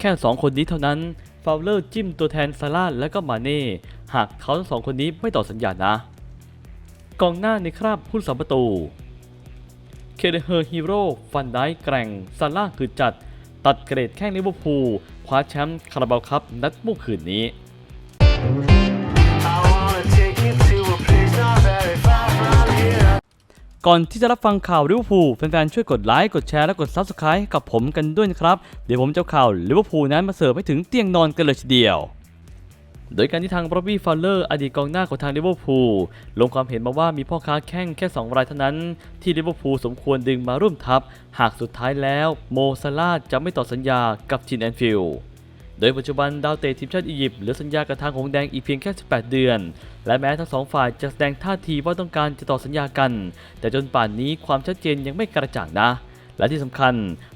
แค่ 2 คนนี้เท่านั้นฟาวเลอร์จิ้มตัวแทนซาร่าและก็มาเน่หากเขาทั้งสองคนนี้ไม่ต่อสัญญานะ กองหน้าในคราบผู้สาประตู เคเดเฮอร์ฮีโร่ฟันได้แกร่งซาร่าคือจัด ตัดเกรดแข้งลิเวอร์พูลคว้าแชมป์คาราบาวครับนัดเมื่อคืนนี้ ก่อนที่จะรับฟังข่าวลิเวอร์พูลแฟนๆช่วยกดไลค์กดแชร์และกด Subscribe ให้กับผมกันด้วยนะครับ เดี๋ยวผมจะข่าวลิเวอร์พูลนั้นมาเสิร์ฟให้ถึงเตียงนอนกันเลยทีเดียวโดยการที่ทางบรอบบี้ฟาวเลอร์อดีตกองหน้าของทางลิเวอร์พูลลงความเห็นมาว่ามีพ่อค้าแข้งแค่ 2 รายเท่านั้น ที่ลิเวอร์พูลสมควรดึงมาร่วมทัพ หากสุดท้ายแล้ว โมซาลาจะไม่ต่อสัญญากับทีมแอนฟิลด์ โดยปัจจุบันดาวเตะทีมชาติอียิปต์เหลือสัญญากับทางหงแดงอีกเพียงแค่ 18 เดือน และแม้ทั้งสองฝ่ายจะแสดงท่าทีว่าต้องการจะต่อสัญญากัน แต่จนป่านนี้ความชัดเจนยังไม่กระจ่างนะ และที่สำคัญ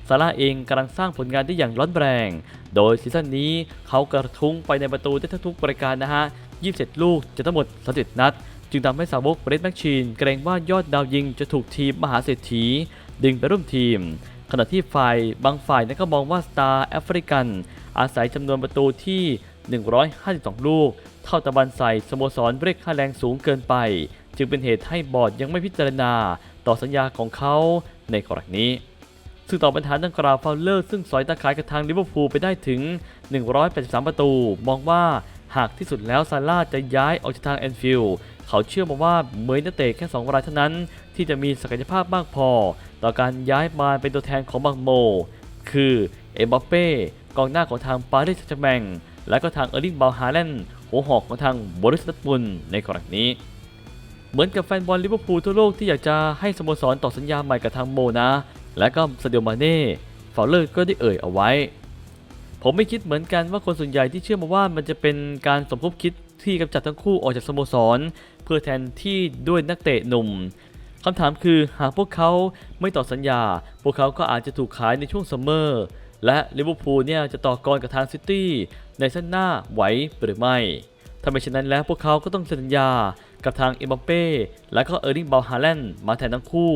ซาร่าเองกำลังสร้างผลงานได้อย่างร้อนแรง โดยซีซั่นนี้เขากระทุ้งไปในประตูได้ทั้งทุกๆรายการนะฮะ 27 ลูกจะทั้งหมด31นัด จึงทำให้สาวกเบรดแมชชีนเกรงว่ายอดดาวยิงจะถูกทีมมหาเศรษฐีดึงไปร่วมทีมขณะที่ฝ่ายบางฝ่ายนั้นก็มองว่าสตาร์แอฟริกัน อาศัยจำนวนประตูที่ 152 ลูก เท่าตะบันใส่สโมสรเรียกค่าแรงสูงเกินไป จึงเป็นเหตุให้บอร์ดยังไม่พิจารณาต่อสัญญาของเขาในกรณีนี้ ซึ่งต่อปัญหาดังกล่าวฟาวเลอร์ซึ่งสอยตาขายกับทางลิเวอร์พูลไปได้ถึง 183 ประตู มองว่าหากที่สุดแล้วซาร่าห์จะย้ายออกจากทางแอนฟิลด์เขาเชื่อมาว่าเหมยนักเตะแค่ 2 รายเท่านั้น ที่จะมีศักยภาพมากพอ ต่อการย้ายมาเป็นตัวแทนของบางโม คือเอ็มบัปเป้ กองหน้าของทางปารีสแซงต์แชร์แมงและก็ทางเออร์ลิงบาลฮาแลนด์หัวหอกของทางบริสตัดบุลในกรณีนี้ เหมือนกับแฟนบอลลิเวอร์พูลทั่วโลกที่อยากจะให้สโมสรต่อสัญญาใหม่กับทางโมนะ และก็ซาเดียมาเน่ฟาวเลอร์ก็ได้เอ่ยเอาไว้ ผมไม่คิดเหมือนกันว่าคนส่วนใหญ่ที่เชื่อมาว่ามันจะเป็นการสมคบคิดที่กำจัดทั้งคู่ออกจากสโมสร เพื่อแทนที่ด้วยนักเตะหนุ่มคำถามคือหากพวกเขาไม่ต่อสัญญา พวกเขาก็อาจจะถูกขายในช่วงซัมเมอร์ และลิเวอร์พูลเนี่ยจะต่อกรกับทางซิตี้ในเส้นหน้าไหวหรือไม่ถ้าไม่เช่นนั้นแล้วพวกเขาก็ต้องเซ็นสัญญากับทางเอ็มบัปเป้และก็เออร์ลิงบาฮาแลนด์มาแทนทั้งคู่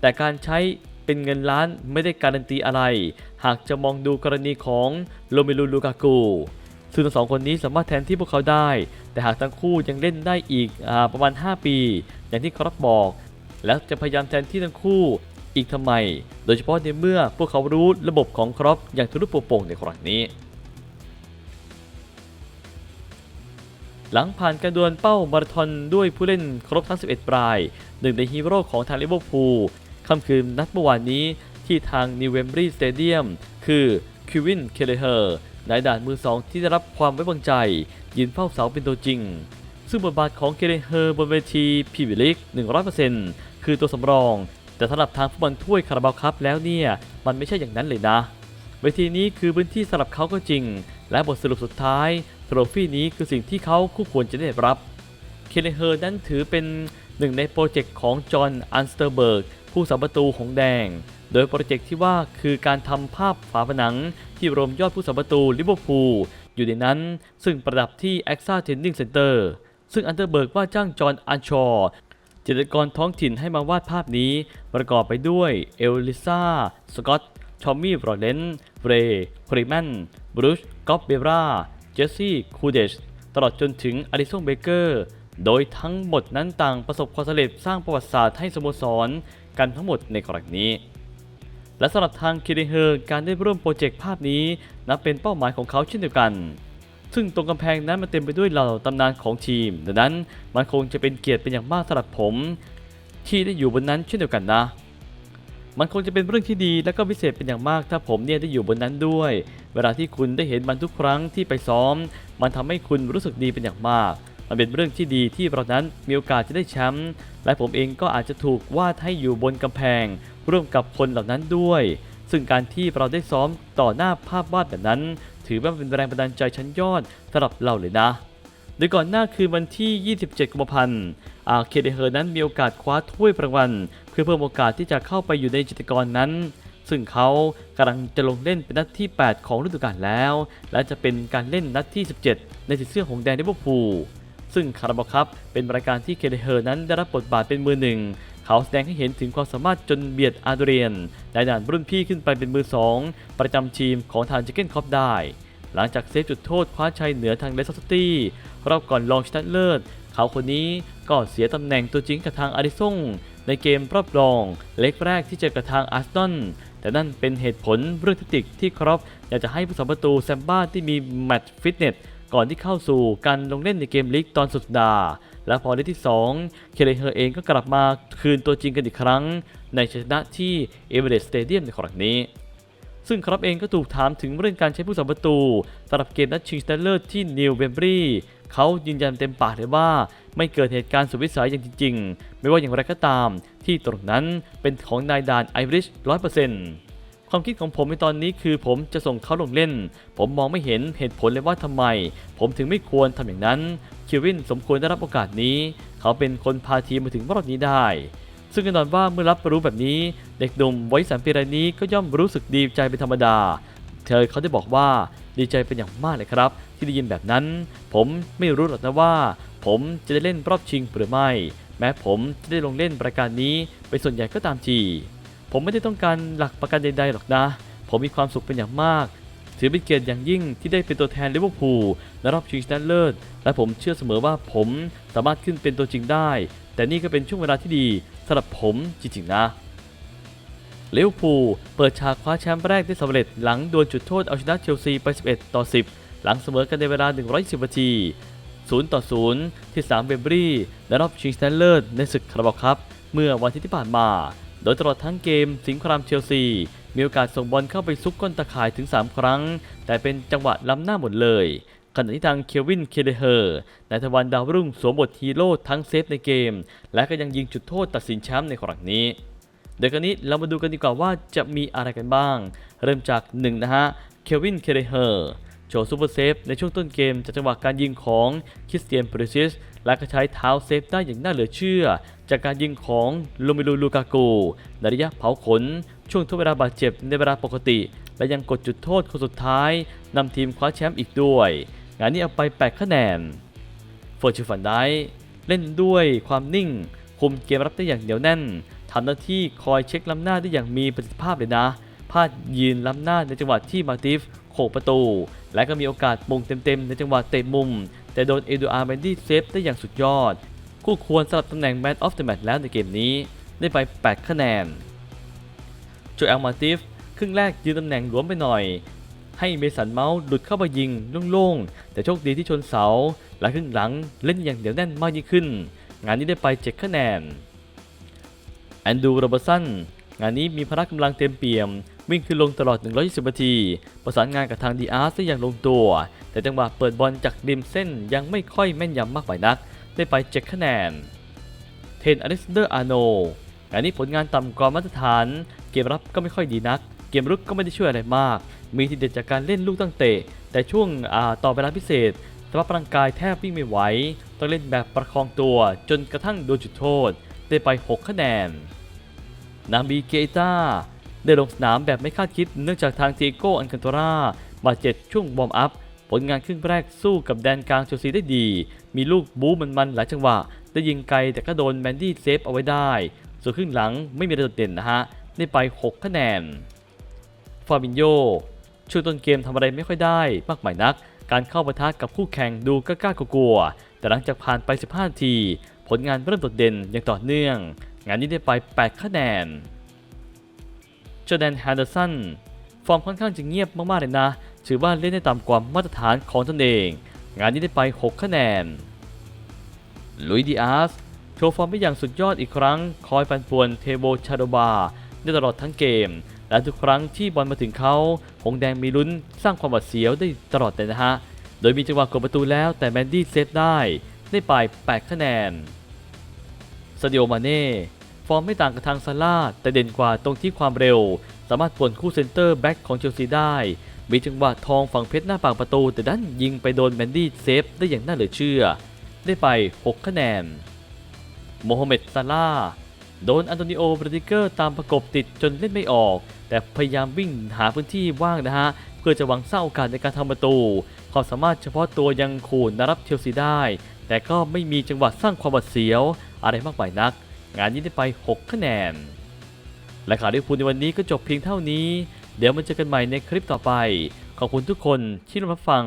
แต่การใช้เป็นเงินล้านไม่ได้การันตีอะไร หากจะมองดูกรณีของโรเมลูลูกากูซึ่งทั้งสองคนนี้สามารถแทนที่พวกเขาได้ แต่หากทั้งคู่ยังเล่นได้อีกอประมาณ 5 ปี อย่างที่ครับบอก แล้วจะพยายามแทนที่ทั้งคู่ อีกทำไม โดยเฉพาะในเมื่อพวกเขารู้ระบบของครอปอย่างทะลุโปร่งในครั้งนี้ หลังผ่านการดวลเป้ามาราธอนด้วยผู้เล่นครบทั้ง 11 ราย หนึ่งในฮีโร่ของทางลิเวอร์พูลค่ำคืนนัดเมื่อวานนี้ที่ทางนิวเวมบรีสเตเดียมคือคิวิน เคเลเฮอร์นายด่านมือสองที่ได้รับความไว้วางใจ ยืนเฝ้าเสาเป็นตัวจริง ซึ่งบทบาทของเคเลเฮอร์บนเวทีพรีเมียร์ลีก100%คือตัวสำรอง แต่สำหรับทางฟุตบอลถ้วยคาราบาวคัพแล้วเนี่ยมันไม่ใช่อย่างนั้นเลยนะเวทีนี้คือพื้นที่สำหรับเขาก็จริง และบทสรุปสุดท้ายโทรฟี่นี้คือสิ่งที่เขาคู่ควรจะได้รับเคเลเฮอร์นั้นถือเป็นหนึ่งในโปรเจกต์ของจอห์นอันสเตอร์เบิร์กผู้สาประตูของแดง โดยโปรเจกต์ที่ว่าคือการทำภาพฝาผนังที่รวมยอดผู้สาประตูลิเวอร์พูลอยู่ในนั้น ซึ่งประดับที่ a x a Training Center ซึ่งอันเตอร์เบิร์กว่าจ้างจอห์นอันชอร์ จิตรกรท้องถิ่นให้มาวาดภาพนี้ประกอบไปด้วยเอลิซาสกอตทอมมี่โรเลนเรย์คริแมนบรูชกอฟเบราเจสซี่คูเดชตลอดจนถึงอลิซงเบเกอร์ โดยทั้งหมดนั้นต่างประสบความสำเร็จสร้างประวัติศาสตร์ให้สโมสรกันทั้งหมดในกรณีนี้และสำหรับทางคิริเฮอร์การได้ร่วมโปรเจกต์ภาพนี้นับเป็นเป้าหมายของเขาเช่นเดียวกัน ซึ่งตรงกำแพงนั้นมันเต็มไปด้วยเหล่าตำนานของทีม ดังนั้นมันคงจะเป็นเกียรติเป็นอย่างมากสำหรับผม ที่ได้อยู่บนนั้นเช่นเดียวกันนะ มันคงจะเป็นเรื่องที่ดีและก็พิเศษเป็นอย่างมากถ้าผมเนี่ยได้อยู่บนนั้นด้วย เวลาที่คุณได้เห็นมันทุกครั้งที่ไปซ้อม มันทำให้คุณรู้สึกดีเป็นอย่างมากมันเป็นเรื่องที่ดีที่เรานั้นมีโอกาสจะได้แชมป์และผมเองก็อาจจะถูกวาดให้อยู่บนกำแพง ร่วมกับคนเหล่านั้นด้วย ซึ่งการที่เราได้ซ้อมต่อหน้าภาพวาดแบบนั้น ถือว่าเป็นแรงบันดาลใจชั้นยอดสำหรับเราเลยนะโดยก่อนหน้าคือวันที่ 27 กุมภาพันธ์อาเคเดเฮอร์นั้นมีโอกาสคว้าถ้วยรางวัลเพื่อเพิ่มโอกาสที่จะเข้าไปอยู่ในจิตรกรนั้น ซึ่งเขากำลังจะลงเล่นเป็นนัดที่ 8 ของฤดูกาลแล้ว และจะเป็นการเล่นนัดที่ 17 ในสีเสื้อของแดนลิเวอร์พูซึ่งคาราบาครับเป็นรายการที่เคเดเฮอร์นั้นได้รับบทบาทเป็นมือหนึ่ง เขาแสดงให้เห็นถึงความสามารถจนเบียดอาร์เดรียนได้ด่านรุ่นพี่ขึ้นไปเป็นมือสองประจำทีมของทางจิเกนคอปได้ หลังจากเซฟจุดโทษคว้าชัยเหนือทางเลสเตอร์ซิตี้รอบก่อนรองชนะเลิศ เขาคนนี้ก็เสียตำแหน่งตัวจริงกับทางอาริซงในเกมรอบรองเล็กแรกที่เจอกับทางอาร์เซนอลแต่นั่นเป็นเหตุผลเรื่องแทคติกที่ครอปอยากจะให้ผู้สัมประตูแซมบ้าที่มีแมตช์ฟิตเนสก่อนที่เข้าสู่การลงเล่นในเกมลีกตอนสุดสัปดาห์ และพอในที่ 2 เคเลเฮอร์เองก็กลับมาคืนตัวจริงกันอีกครั้ง ในชนะที่เอเวอเรสต์สเตเดียมในครั้งนี้ ซึ่งครับเองก็ถูกถามถึงเรื่องการใช้ผู้สัมประตูสำหรับเกมนัดชิงชนะเลิศที่นิวเบมบรีเขายืนยันเต็มปากเลยว่าไม่เกิดเหตุการณ์สุดวิสัยอย่างจริง ๆ ไม่ว่าอย่างไรก็ตามที่ตรงนั้นเป็นของนายดานไอริชร้อยเปอร์เซ็นต์ ความคิดของผมในตอนนี้คือผมจะส่งเขาลงเล่น ผมมองไม่เห็นเหตุผลเลยว่าทำไม ผมถึงไม่ควรทำอย่างนั้น คิวินสมควรได้รับโอกาสนี้ เขาเป็นคนพาทีมมาถึงรอบนี้ได้ ซึ่งแน่นอนว่าเมื่อรับรู้แบบนี้ เด็กหนุ่มไวัยสามปีรายนี้ก็ย่อมรู้สึกดีใจเป็นธรรมดา เธอเขาได้บอกว่าดีใจเป็นอย่างมากเลยครับ ที่ได้ยินแบบนั้น ผมไม่รู้หรอกนะว่า ผมจะได้เล่นรอบชิงหรือไม่ แม้ผมจะได้ลงเล่นประการนี้เป็นส่วนใหญ่ก็ตามที ผมไม่ได้ต้องการหลักประกันใดๆหรอกนะ ผมมีความสุขเป็นอย่างมาก ถือเป็นเกียรติอย่างยิ่งที่ได้เป็นตัวแทนลิเวอร์พูลในรอบชิงชนะเลิศ และผมเชื่อเสมอว่าผมสามารถขึ้นเป็นตัวจริงได้ แต่นี่ก็เป็นช่วงเวลาที่ดีสำหรับผมจริงๆนะลิเวอร์พูลเปิดฉากคว้าแชมป์แรกได้สำเร็จหลังดวลจุดโทษเอาชนะเชลซีไป 11 ต่อ 10 หลังเสมอกันในเวลา 110นาที 0 ต่อ 0 ที่3เวมบรีและรอบชิงชนะเลิศในศึกคาราบาครับ เมื่อวันอาที่ที่ผ่านมา โดยตลอดทั้งเกมสิงห์ครามเชลซี มีโอกาสส่งบอลเข้าไปซุกก้นตะข่ายถึง 3 ครั้ง แต่เป็นจังหวะล้ำหน้าหมดเลยขณะที่ทางเควิน เคเดเฮอร์นายทวันดาวรุ่งสวมบทฮีโร่ทั้งเซฟในเกม และก็ยังยิงจุดโทษตัดสินแชมป์ในครั้งนี้ เดี๋ยวกันนี้เรามาดูกันดีกว่าว่าจะมีอะไรกันบ้าง เริ่มจาก1นะฮะ เควิน เคเรเฮอร์ โชว์ซูเปอร์เซฟในช่วงต้นเกมจากจังหวะการยิงของคริสเตียนปริซิสและก็ใช้เท้าเซฟได้อย่างน่าเหลือเชื่อ จากการยิงของโลมิลูลูกากูในระยะเผาขน ช่วงทดเวลาบาดเจ็บในเวลาปกติ และยังกดจุดโทษคนสุดท้ายนำทีมคว้าแชมป์อีกด้วย งานนี้เอาไป 8 คะแนนเฟอร์ชูฟันได้เล่นด้วยความนิ่ง คุมเกมรับได้อย่างเหนียวแน่นทำหน้าที่คอยเช็คล้ำหน้าได้อย่างมีประสิทธิภาพเลยนะพลาดยืนล้ำหน้าในจังหวะที่มาติฟ โขกประตู และก็มีโอกาสมงเต็มๆ ในจังหวะเตะมุม แต่โดนเอดูอาร์แมนดี้เซฟได้อย่างสุดยอด คู่ควรสำหรับตำแหน่ง Man of the Match แล้วในเกมนี้ได้ไป 8 คะแนนโจเอลมาติฟครึ่งแรกยืนตำแหน่งหลวมไปหน่อย ให้เมสันเมาส์หลุดเข้ามายิงโล่งๆ แต่โชคดีที่ชนเสา และครึ่งหลังเล่นอย่างเหนียวแน่นมากยิ่งขึ้น งานนี้ได้ไป 7 คะแนนแอนดูโรเบอร์สันงานนี้มีพละกำลังเต็มเปี่ยม วิ่งขึ้นลงตลอด 120 นาที ประสานงานกับทางดีอาร์ได้อย่างลงตัว แต่จังหวะเปิดบอลจากริมเส้นยังไม่ค่อยแม่นยำมากไปนัก ได้ไป7คะแนน เทนอเล็กซานเดอร์อาโนงานนี้ผลงานต่ำกว่ามาตรฐาน เกมรับก็ไม่ค่อยดีนัก เกมรุกก็ไม่ได้ช่วยอะไรมาก มีทีเด็ดจากการเล่นลูกตั้งเตะ แต่ช่วงต่อเวลาพิเศษสภาพร่างกายแทบวิ่งไม่ไหว ต้องเล่นแบบประคองตัวจนกระทั่งโดนจุดโทษ ได้ไป 6 คะแนน นาบีเกต้า ได้ลงสนามแบบไม่คาดคิดเนื่องจากทางเทโกอันคันตราบาดเจ็บช่วงวอร์มอัพ ผลงานครึ่งแรกสู้กับแดนกลางเชลซีได้ดี มีลูกบู๊มันๆหลายจังหวะ ได้ยิงไกลแต่ก็โดนแมนดี้เซฟเอาไว้ได้ ส่วนครึ่งหลังไม่มีอะไรโดดเด่นนะฮะ ได้ไป 6 คะแนน ฟาบินโยช่วงต้นเกมทำอะไรไม่ค่อยได้มากมายนัก การเข้าปะทะกับคู่แข่งดูกล้ากลัวๆแต่หลังจากผ่านไป 15นาที ผลงานเริ่มโดดเด่นอย่างต่อเนื่อง งานนี้ได้ไป 8 คะแนน จอร์แดนแฮนเดอร์สันฟอร์มค่อนข้างจะเงียบมากๆเลยนะ ถือว่าเล่นได้ต่ำกว่ามาตรฐานของตนเอง งานนี้ได้ไป 6 คะแนน ลุยดิอาสโชว์ฟอร์มได้อย่างสุดยอดอีกครั้ง คอยปันป่วนเทโบชาโดบาได้ตลอดทั้งเกม และทุกครั้งที่บอลมาถึงเขา หงแดงมีลุ้นสร้างความหวาดเสียวได้ตลอดเลยนะฮะ โดยมีจังหวะกดประตูแล้วแต่แมนดี้เซฟได้ ได้ไป 8 คะแนนซาดิโอมาเน่ ฟอร์มไม่ต่างกับทางซาร่าแต่เด่นกว่าตรงที่ความเร็ว สามารถป่วนคู่เซนเตอร์แบ็กของเชลซีได้ มีจังหวะทองฝั่งเพชรหน้าปากประตู แต่ดันยิงไปโดนแมนดี้เซฟได้อย่างน่าเหลือเชื่อ ได้ไป 6 คะแนน โมฮัมเหม็ดซาร่าโดนอันโตนิโอบรดิเกอร์ตามประกบติดจนเล่นไม่ออก แต่พยายามวิ่งหาพื้นที่ว่างนะฮะ เพื่อจะหวังสร้างโอกาสในการทำประตู ความสามารถเฉพาะตัวยังขู่นารับเชลซีได้ แต่ก็ไม่มีจังหวะสร้างความหวาดเสียว อะไรมากมายนัก งานนี้ได้ไป 6 คะแนน และข่าวที่พูดในวันนี้ก็จบเพียงเท่านี้ เดี๋ยวมาเจอกันใหม่ในคลิปต่อไป ขอบคุณทุกคนที่รับฟัง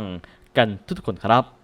กันทุกๆคนครับ